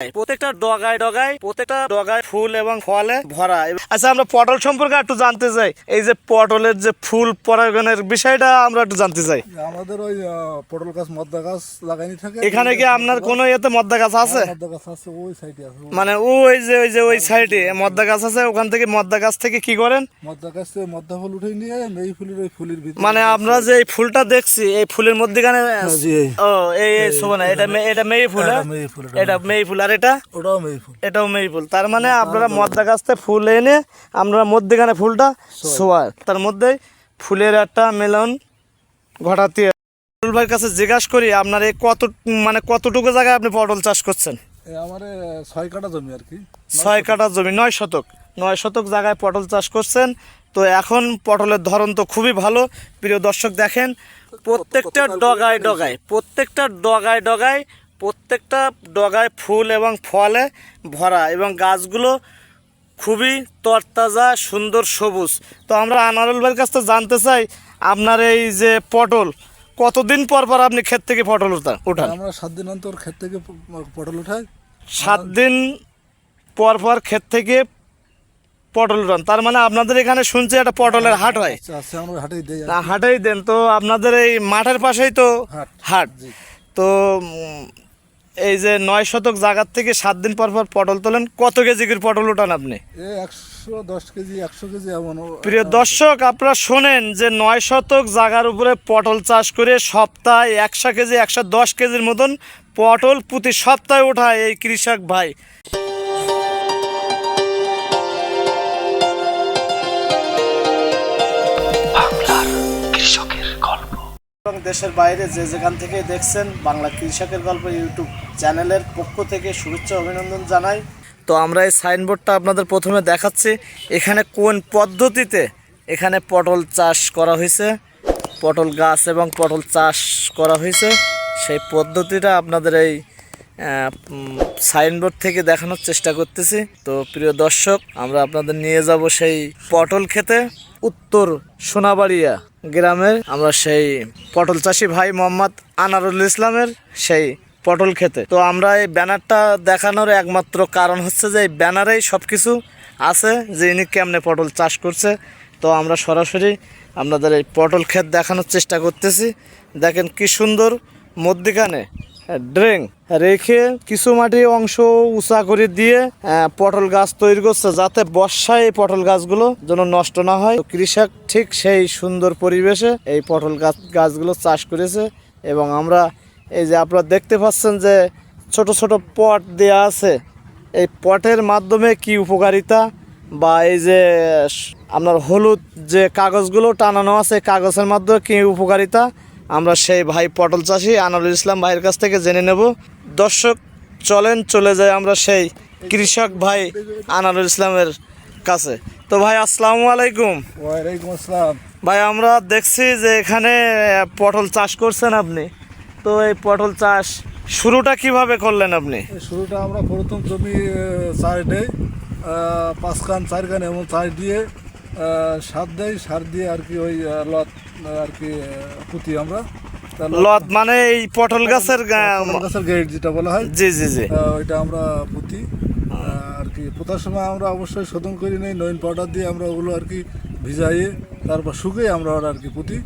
প্রত্যেকটা ডগায় ডগায় প্রত্যেকটা ডগায় ফুল এবং ফলে ভরা। আচ্ছা আমরা পটল সম্পর্কে একটু জানতে চাই। এই যে পটলের যে ফুল পরাগণের বিষয়টা আমরা একটু জানতে চাই। আমাদের ওই পটল গাছ মদ্দা গাছ লাগাইনি থাকে। এখানে কি আপনার কোনো ইয়েতে মদ্দা গাছ আছে? মদ্দা গাছ আছে ওই সাইডে আছে। মানে ওই যে ওই যে ওই সাইডে মদ্দা গাছ আছে ওখান থেকে মদ্দা গাছ থেকে কি করেন? মদ্দা গাছ থেকে মদ্দা ফুল উঠে নিয়ে এই ফুলের ওই ফুলের ভিতরে মানে আমরা যে এই ফুলটা দেখছি এই ফুলের মধ্যেখানে জি, ও এই শোভনা এটা এটা মেয়ে ফুল এটা হ্যাঁ? মেয়ে ফুল, এটা মেয়ে ফুল। আর এটা? ওটাও মেয়ে ফুল। এটাও মেয়ে ফুল। তার মানে আপনারা মদ্দা গাছ থেকে ফুল এনে আমরা মধ্যেখানে ফুলটা শোয়ার তার মধ্যে ফুলের একটা মেলন ঘটাতে পটল ভাইয়ের কাছে জিজ্ঞাসা করি আপনার এই কত মানে কতটুকু জায়গায় আপনি পটল চাষ করছেন? আমার ছয় কাটা জমি আর কি। ছয় কাঠা জমি নয় শতক। নয় শতক জায়গায় পটল চাষ করছেন। তো এখন পটলের ধরন তো খুবই ভালো। প্রিয় দর্শক দেখেন প্রত্যেকটা ডগায় ডগায় প্রত্যেকটা ডগায় ডগায় প্রত্যেকটা ডগায় ফুল এবং ফলে ভরা এবং গাছগুলো খুবই তরতাজা সুন্দর সবুজ। তো আমরা আনারুল ভাইয়ের কাছ থেকে জানতে চাই আপনার এই যে পটল কতদিন পর পর আপনি ক্ষেত থেকে পটল উঠা- উঠান? আমরা সাত দিন অন্তর ক্ষেত থেকে পটল উঠাই। সাত দিন পর পর ক্ষেত থেকে পটল উঠান। তার মানে আপনাদের এখানে শুনছি একটা পটলের হাট হয়। আচ্ছা, আছে হাটেই দেন তো আপনাদের এই মাঠের পাশেই তো হাট। তো এই যে নয় শতক জায়গার থেকে সাত দিন পর পর পটল তোলেন কত কেজি করে পটল উঠান আপনি? একশো দশ কেজি একশো কেজি এমন প্রিয় দর্শক আপনারা শোনেন যে নয় শতক জায়গার উপরে পটল চাষ করে সপ্তাহে একশো কেজি একশো দশ কেজির মতন পটল প্রতি সপ্তাহে ওঠায় এই কৃষক ভাই। এবং দেশের বাইরে যে যেখান থেকে দেখছেন বাংলা কৃষকের গল্প ইউটিউব চ্যানেলের পক্ষ থেকে শুভেচ্ছা অভিনন্দন জানাই। তো আমরা এই সাইনবোর্ডটা আপনাদের প্রথমে দেখাচ্ছি, এখানে কোন পদ্ধতিতে এখানে পটল চাষ করা হয়েছে, পটল গাছ এবং পটল চাষ করা হয়েছে, সেই পদ্ধতিটা আপনাদের এই সাইনবোর্ড থেকে দেখানোর চেষ্টা করতেছি। তো প্রিয় দর্শক, আমরা আপনাদের নিয়ে যাব সেই পটল খেতে। উত্তর সোনাবাড়িয়া গ্রামের আমরা সেই পটল চাষি ভাই মোহাম্মদ আনারুল ইসলামের সেই পটল খেতে। তো আমরা এই ব্যানারটা দেখানোর একমাত্র কারণ হচ্ছে যে এই ব্যানারেই সব কিছু আছে, যে ইনি কেমনে পটল চাষ করছে। তো আমরা সরাসরি আপনাদের এই পটল ক্ষেত দেখানোর চেষ্টা করতেছি। দেখেন কি সুন্দর মধ্যিখানে ড্রেং রেখে কিছু মাটি অংশ উঁচা করে দিয়ে পটল গাছ তৈরি করছে যাতে বর্ষায় এই পটল গাছগুলো যেন নষ্ট না হয়। কৃষক ঠিক সেই সুন্দর পরিবেশে এই পটল গাছ, গাছগুলো চাষ করেছে এবং আমরা এই যে আপনারা দেখতে পাচ্ছেন যে ছোট ছোট পট দেয়া আছে, এই পটের মাধ্যমে কি উপকারিতা বা এই যে আপনার হলুদ যে কাগজগুলো টানানো আছে কাগজের মাধ্যমে কি উপকারিতা আমরা সেই ভাই পটল চাষি আনারুল ইসলাম ভাইয়ের কাছ থেকে জেনে নেব। দর্শক চলেন চলে যাই আমরা সেই কৃষক ভাই আনারুল ইসলামের কাছে। তো ভাই আসসালামু আলাইকুম। ওয়ালাইকুম আসসালাম। ভাই আমরা দেখছি যে এখানে পটল চাষ করছেন আপনি। তো এই পটল চাষ শুরুটা কীভাবে করলেন আপনি? শুরুটা আমরা প্রথম জমি চার দেই পাঁচ কান চার কান এমন চার দিয়ে সার দেই সার দিয়ে আর কি ওই লত আর কি পুঁতি আমরা। লত- মানে এই পটল গাছের গাছের গেট যেটা বলা হয়। জি জি জি। ওইটা আমরা পুঁতি। আর কি পোতার সময় আমরা অবশ্যই শোধন করি নেই নইন পাউডার দিয়ে আমরা ওগুলো আর কি ভিজাইয়ে তারপর শুকিয়ে আমরা ওটা আর কি পুঁতি।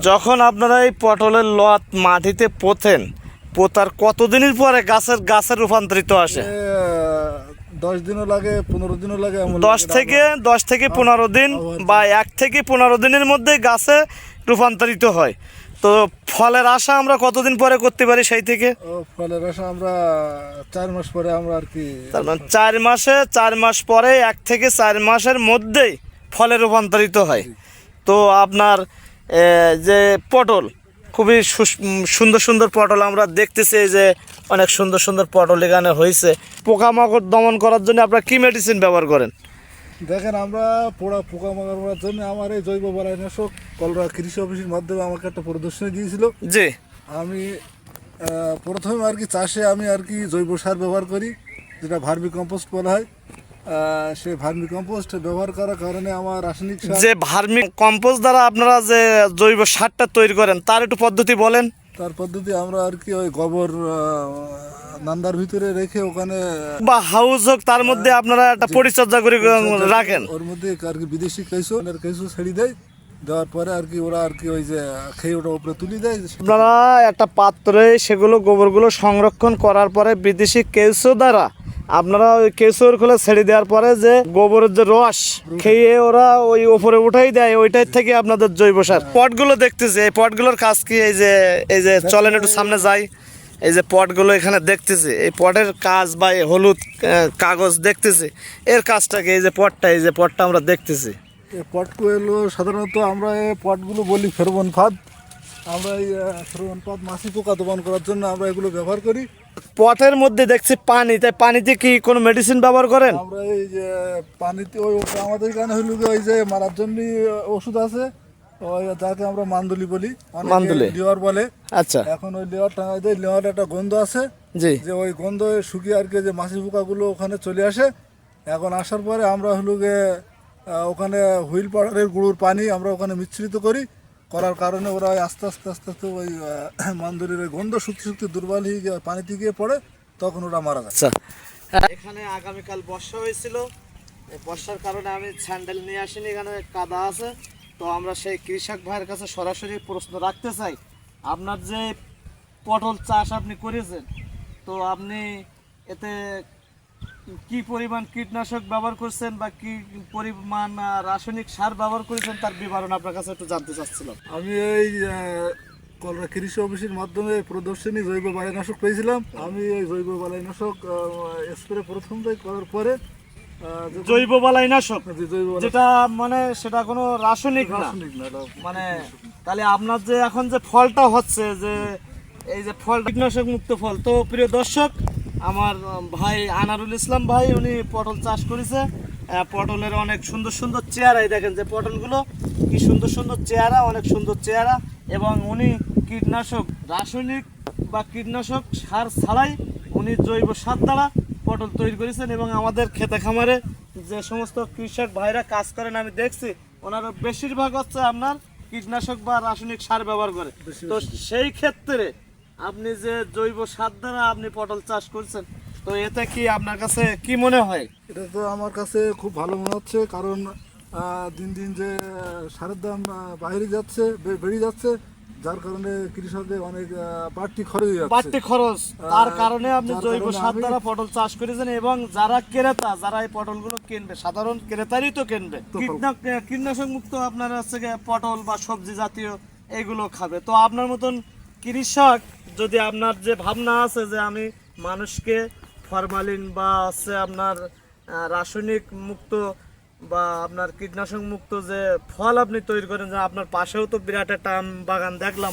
যখন আপনারা এই পটলের লত মাটিতে পোতেন পোতার কতদিনের পরে গাছের গাছের রূপান্তরিত আসে? দশ দিনও লাগে পনেরো দিনও লাগে দশ থেকে দশ থেকে পনেরো দিন বা এক থেকে পনেরো দিনের মধ্যে গাছে রূপান্তরিত হয়। তো ফলের আশা আমরা কতদিন পরে করতে পারি সেই থেকে? ফলের আশা আমরা চার মাস পরে আমরা আর কি মানে চার মাসে চার মাস পরে এক থেকে চার মাসের মধ্যেই ফলে রূপান্তরিত হয়। তো আপনার যে পটল খুবই সুন্দর সুন্দর পটল আমরা দেখতেছি এই যে অনেক সুন্দর সুন্দর পটল এখানে হয়েছে। পোকামাকড় দমন করার জন্য আপনারা কি মেডিসিন ব্যবহার করেন? দেখেন আমরা পোড়া পোকা করার জন্য আমার এই জৈব বারাইনাশক কলরা কৃষি অফিসের মাধ্যমে আমাকে একটা প্রদর্শনী দিয়েছিল। জি। আমি প্রথমে আর কি চাষে আমি আর কি জৈব সার ব্যবহার করি যেটা ভার্মি কম্পোস্ট বলা হয়। সেই ভার্মি কম্পোস্ট ব্যবহার করার কারণে আমার রাসায়নিক যে ভার্মি কম্পোস্ট দ্বারা আপনারা যে জৈব সারটা তৈরি করেন তার একটু পদ্ধতি বলেন। তার পদ্ধতি আমরা আর কি ওই গোবর নান্দার ভিতরে রেখে ওখানে বা হাউস হোক তার মধ্যে আপনারা একটা পরিচর্যা করে রাখেন। ওর মধ্যে আর কি বিদেশি কেঁচো আর কেঁচো ছেড়ে দেয়। দেওয়ার পরে আর কি ওরা আর কি ওই যে খেয়ে ওটা উপরে তুলে দেয়। আপনারা একটা পাত্রে সেগুলো গোবরগুলো সংরক্ষণ করার পরে বিদেশি কেঁচো দ্বারা আপনারা ওই কেঁচোর খোলে ছেড়ে দেওয়ার পরে যে গোবরের যে রস, খেয়ে ওরা ওই ওপরে উঠাই দেয় ওইটাই থেকে আপনাদের জৈব সার। পটগুলো দেখতেছি, এই পটগুলোর কাজ কি? এই যে এই যে চলেন একটু সামনে যাই। এই যে পটগুলো এখানে দেখতেছি, এই পটের কাজ বা এই হলুদ কাগজ দেখতেছি। এর কাজটাকে এই যে পটটা, এই যে পটটা আমরা দেখতেছি। এলো সাধারণত আমরা এই পটগুলো বলি ফেরবন ফাঁদ। আমরা এই ফেরোমন ফাঁদ মাছি পোকা দমন করার জন্য আমরা এগুলো ব্যবহার করি। পথের মধ্যে দেখছি পানি তাই পানিতে কি কোনো মেডিসিন ব্যবহার করেন? আমরা এই যে পানিতে ওই আমাদের এখানে হইল গিয়ে ওই যে মারার জন্য ওষুধ আছে। ওই যাকে আমরা মান্দুলি বলি। মান্দুলি। লিওয়ার বলে। আচ্ছা। এখন ওই লিওয়ার টাঙাই দেয় লিওয়ার একটা গন্ধ আছে। জি। যে ওই গন্ধ শুকিয়ে আর কি যে মাছি পোকাগুলো ওখানে চলে আসে। এখন আসার পরে আমরা হলো গিয়ে ওখানে হুইল পাউডারের গুঁড়োর পানি আমরা ওখানে মিশ্রিত করি। করার কারণে ওরা ওই আস্তে আস্তে আস্তে আস্তে ওই মান্দুরির ওই গন্ধ শুকতে শুকতে দুর্বল হয়ে গিয়ে পানিতে গিয়ে পড়ে তখন ওরা মারা যায়। আচ্ছা। এখানে আগামীকাল বর্ষা হয়েছিল। এই বর্ষার কারণে আমি স্যান্ডেল নিয়ে আসিনি এখানে কাদা আছে। তো আমরা সেই কৃষক ভাইয়ের কাছে সরাসরি প্রশ্ন রাখতে চাই। আপনার যে পটল চাষ আপনি করেছেন তো আপনি এতে কি পরিমাণ কীটনাশক ব্যবহার করছেন বা কি পরিমাণ রাসায়নিক সার ব্যবহার করেছেন তার বিবরণ আপনার কাছে একটু জানতে চাচ্ছিলাম। আমি এই কলরা কৃষি অফিসের মাধ্যমে প্রদর্শনী জৈব বালাইনাশক পেয়েছিলাম। আমি এই জৈব বালাইনাশক স্প্রে প্রথমটাই করার পরে জৈব বালাইনাশক? যেটা মানে সেটা কোনো রাসায়নিক রাসায়নিক না, মানে তাহলে আপনার যে এখন যে ফলটা হচ্ছে যে এই যে ফল কীটনাশক মুক্ত ফল। তো প্রিয় দর্শক আমার ভাই আনারুল ইসলাম ভাই উনি পটল চাষ করেছে। পটলের অনেক সুন্দর সুন্দর চেহারাই দেখেন যে পটলগুলো কি সুন্দর সুন্দর চেহারা অনেক সুন্দর চেহারা। এবং উনি কীটনাশক রাসায়নিক বা কীটনাশক সার ছাড়াই উনি জৈব সার দ্বারা পটল তৈরি করেছেন। এবং আমাদের খেতে খামারে যে সমস্ত কৃষক ভাইরা কাজ করেন আমি দেখছি ওনারা বেশিরভাগ হচ্ছে আপনার কীটনাশক বা রাসায়নিক সার ব্যবহার করে। তো সেই ক্ষেত্রে আপনি যে জৈব সার দ্বারা আপনি পটল চাষ করছেন তো এতে কি আপনার কাছে কি মনে হয়? এটা তো আমার কাছে খুব ভালো মনে হচ্ছে কারণ দিন দিন যে সারের দাম বাইরে যাচ্ছে বেড়ে যাচ্ছে যার কারণে কৃষকদের অনেক বাড়তি খরচ বাড়তি খরচ তার কারণে আপনি জৈব সার দ্বারা পটল চাষ করেছেন এবং যারা ক্রেতা যারা এই পটলগুলো কিনবে সাধারণ ক্রেতারই তো কিনবে কীটনা- কীটনাশক মুক্ত আপনার হচ্ছে পটল বা সবজি জাতীয় এগুলো খাবে। তো আপনার মতন কৃষক যদি আপনার যে ভাবনা আছে যে আমি মানুষকে ফরমালিন বা আছে আপনার রাসায়নিক মুক্ত বা আপনার কীটনাশক মুক্ত যে ফল আপনি তৈরি করেন যে আপনার পাশেও তো বিরাট একটা আম বাগান দেখলাম।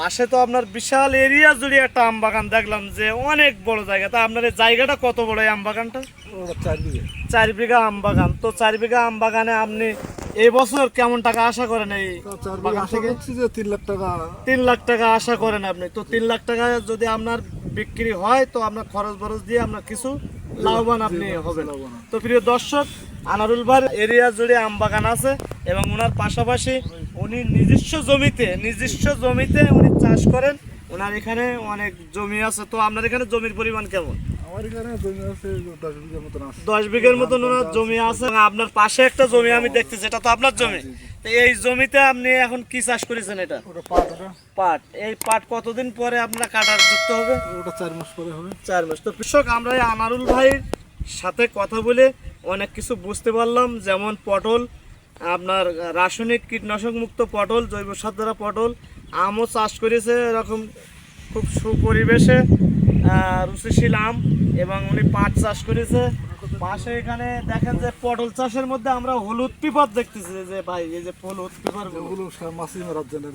পাশে তো আপনার বিশাল এরিয়া জুড়ে একটা আম বাগান দেখলাম যে অনেক বড় জায়গা। তা আপনার এই জায়গাটা কত বড় এই আম বাগানটা? চার বিঘা। আম বাগান। তো চার বিঘা আম বাগানে আপনি এই বছর কেমন টাকা আশা করেন এই বাগান থেকে? তিন লাখ টাকা। তিন লাখ টাকা আশা করেন আপনি। তো তিন লাখ টাকা যদি আপনার বিক্রি হয় তো আপনার খরচ বরচ দিয়ে আপনার কিছু লাভবান আপনি হবেন। লাভবান। তো প্রিয় দর্শক আনারুল ভাই এরিয়া জুড়ে আম বাগান আছে এবং ওনার পাশাপাশি উনি নিজস্ব জমিতে নিজস্ব জমিতে উনি চাষ করেন। ওনার এখানে অনেক জমি আছে। তো আপনার এখানে জমির পরিমাণ কেমন? আমার এখানে জমি আছে দশ বিঘের মতন ওনার জমি আছে আপনার পাশে একটা জমি আমি দেখতেছি এটা তো আপনার জমি। তো এই জমিতে আপনি এখন কি চাষ করেছেন এটা? ওটা পাট এই পাট কতদিন পরে আপনার কাটার যুক্ত হবে? ওটা চার মাস পরে হবে। চার মাস। তো কৃষক আমরা আনারুল ভাইয়ের সাথে কথা বলে অনেক কিছু বুঝতে পারলাম, যেমন পটল, আপনার রাসায়নিক কীটনাশক মুক্ত পটল, জৈব সার দ্বারা পটল, আমও চাষ করেছে এরকম খুব সুপরিবেশে। রুচিশীল আম এবং উনি পাট চাষ করেছে। পাশে এখানে দেখেন যে পটল চাষের মধ্যে আমরা হলুদ পিপার দেখতেছি। যে ভাই এই যে হলুদ পিপার ওগুলো সা- মাছি মারার জন্য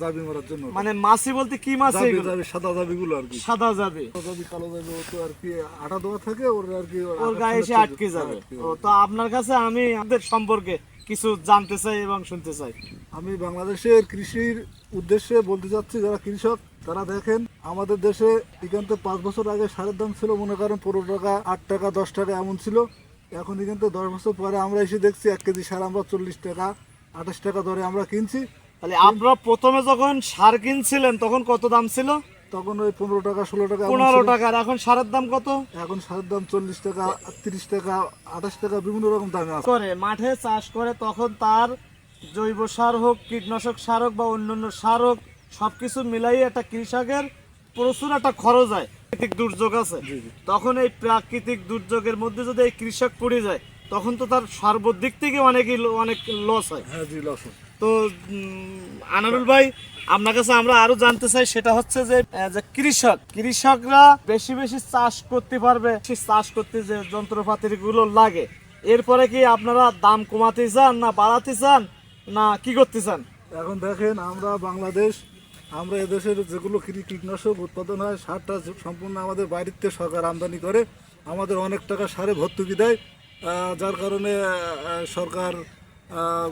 জাবি মারার জন্য। মানে মাছি বলতে কি মাছ জাবি এগুলো? জাবি সাদা জাবিগুলো আর কি। সাদা যাবে জাবি কালো জাবি ও তো আর কি আটা দেওয়া থাকে ওর আর কি ওর গায়ে এসে আটকে যাবে। তো আপনার কাছে আমি আমাদের সম্পর্কে কিছু জানতে চাই এবং শুনতে চাই। আমি বাংলাদেশের কৃষির উদ্দেশ্যে বলতে চাচ্ছি যারা কৃষক তারা দেখেন আমাদের দেশে এখান থেকে পাঁচ বছর আগে সারের দাম ছিল মনে করেন পনেরো টাকা আট টাকা দশ টাকা এমন ছিল। এখন এখান থেকে দশ বছর পরে আমরা এসে দেখছি এক কেজি সার আমরা চল্লিশ টাকা আঠাশ টাকা দরে আমরা কিনছি। তাহলে আমরা প্রথমে যখন সার কিনছিলেন তখন কত দাম ছিল? তখন ওই পনেরো টাকা ষোলো টাকা পনেরো। টাকার এখন সারের দাম কত? এখন সারের দাম চল্লিশ টাকা তিরিশ টাকা আঠাশ টাকা বিভিন্ন রকম দামে করে মাঠে চাষ করে তখন তার জৈব সার হোক কীটনাশক সার হোক বা অন্যান্য সার হোক সবকিছু মিলাই একটা কৃষকের প্রচুর একটা খরচ হয়। প্রাকৃতিক দুর্যোগ আছে। তখন এই প্রাকৃতিক দুর্যোগের মধ্যে যদি এই কৃষক পড়ে যায় তখন তো তার সর্বদিক থেকে অনেকই অনেক লস হয়। হ্যাঁ জি লস তো আনারুল ভাই, আপনার কাছে আমরা আরও জানতে চাই, সেটা হচ্ছে যে কৃষক, কৃষকরা বেশি বেশি চাষ করতে পারবে চাষ করতে যে যন্ত্রপাতি গুলো লাগে। এরপরে কি আপনারা দাম কমাতে চান না বাড়াতে চান, না কি করতে চান? এখন দেখেন, আমরা বাংলাদেশ, আমরা এদেশের যেগুলো কীট- কীটনাশক উৎপাদন হয়, সারটা সম্পূর্ণ আমাদের থেকে সরকার আমদানি করে, আমাদের অনেক টাকা সারে ভর্তুকি দেয় যার কারণে সরকার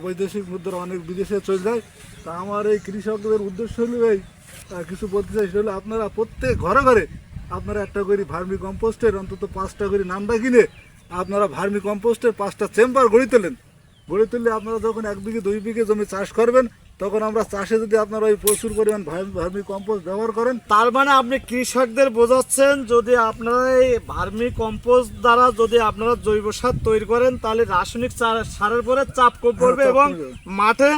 বৈদেশিক মুদ্রা অনেক বিদেশে চলে যায়। তা আমার এই কৃষকদের উদ্দেশ্য হলো এই কিছু বলতে চাই। সেটা হলো আপনারা প্রত্যেক ঘরে ঘরে আপনারা একটা করে ভার্মি কম্পোস্টের অন্তত পাঁচটা করে নামটা কিনে আপনারা ভার্মি কম্পোস্টের পাঁচটা চেম্বার গড়ে তোলেন। গড়ে তুললে আপনারা যখন এক বিঘে, দুই বিঘে জমি চাষ করবেন তখন আমরা চাষে যদি আপনারা ওই প্রচুর পরিমাণ ভার্মি- কম্পোস্ট ব্যবহার করেন তার মানে আপনি কৃষকদের বোঝাচ্ছেন যদি আপনারা এই ভার্মি কম্পোস্ট দ্বারা যদি আপনারা জৈব সার তৈরি করেন তাহলে রাসায়নিক সার- সারের পরে চাপ কম পড়বে এবং মাঠে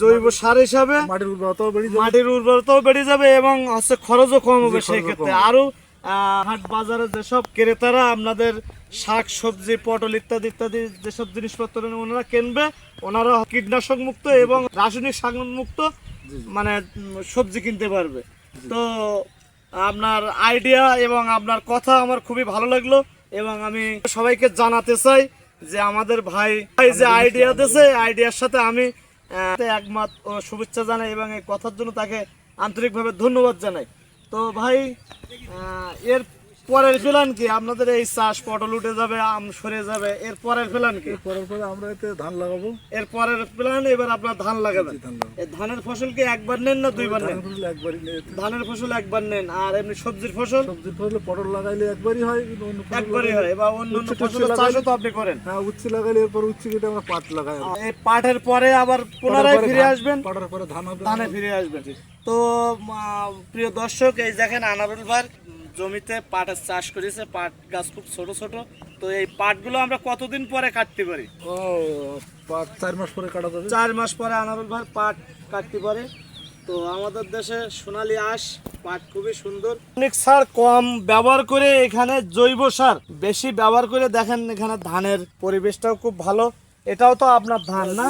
জৈব সার হিসাবে মাটির উর্বরতাও বেড়ে যাবে। মাটির উর্বরতাও বেড়ে যাবে এবং হচ্ছে খরচও কম হবে সেক্ষেত্রে সেই খরচও ক্ষেত্রে কম হবে। আরও আহ, হাট বাজারে যেসব ক্রেতারা আপনাদের শাক সবজি পটল ইত্যাদি ইত্যাদি যেসব জিনিসপত্র ওনারা কিনবে ওনারা কীটনাশক মুক্ত এবং রাসায়নিক সার মুক্ত মানে সবজি কিনতে পারবে। তো আপনার আইডিয়া এবং আপনার কথা আমার খুবই ভালো লাগল এবং আমি সবাইকে জানাতে চাই যে আমাদের ভাই ভাই যে আইডিয়া দিয়েছে আইডিয়ার সাথে আমি আহ, একমত শুভেচ্ছা জানাই এবং এই কথার জন্য তাকে আন্তরিকভাবে ধন্যবাদ জানাই। তো ভাই এর পরের প্ল্যান কি? আপনাদের এই চাষ পটল উঠে যাবে আম সরে যাবে এর পরের প্ল্যান কি? করার পরে আমরা এতে ধান লাগাবো। এর পরের প্ল্যান এবার আপনার ধান লাগাবেন। এই ধানের ফসল কি একবার নেন না দুইবার নেন? একবারই এতে। ধানের ফসল একবার নেন আর এমনি সবজির ফসল? সবজির ফসলে পটল লাগাইলে একবারই হয় অন্য ফসল একবারই হয় বা অন্য অন্য লাগাইলে- চাষও তো আপনি করেন। হ্যাঁ উচ্ছে লাগাইলে এরপর উচ্ছে কেটে আমরা পাট লাগাই এই পাটের পরে আবার পুনরায় ফিরে আসবেন? পাটের পরে ধান হবে। ধানে ফিরে আসবেন। তো প্রিয় দর্শক এই দেখেন আনারুল ভাই জমিতে পাটের চাষ করেছে পাট গাছ খুব ছোট ছোট। তো এই পাটগুলো আমরা কতদিন পরে কাটতে পারি? ও পাট চার মাস পরে কাটা যাবে। চার মাস পরে আনারুল ভাই পাট কাটতে পারে। তো আমাদের দেশে সোনালী আঁশ পাট খুবই সুন্দর। অনেক সার কম ব্যবহার করে এখানে জৈব সার বেশি ব্যবহার করে দেখেন এখানে ধানের পরিবেশটাও খুব ভালো। এটাও তো আপনার ধান না?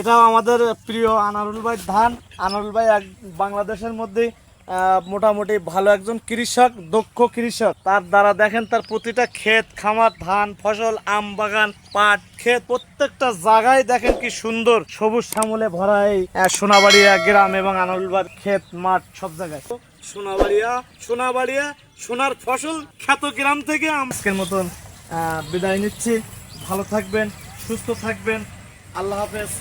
এটাও আমাদের প্রিয় আনারুল ভাই ধান। আনারুল ভাই এক বাংলাদেশের মধ্যে মোটামুটি ভালো একজন কৃষক, দক্ষ কৃষক। তার দ্বারা দেখেন তার প্রতিটা ক্ষেত, খামার, ধান, ফসল, আম বাগান, পাট, ক্ষেত, প্রত্যেকটা জায়গায় দেখেন কি সুন্দর সবুজ শ্যামলে ভরা এই সোনাবাড়িয়া গ্রাম এবং আনলবার ক্ষেত, মাঠ, সব জায়গায়। সোনাবাড়িয়া সোনাবাড়িয়া, সোনার ফসল খ্যাত গ্রাম থেকে আজকের মতন বিদায় নিচ্ছি। ভালো থাকবেন, সুস্থ থাকবেন। আল্লাহ হাফেজ।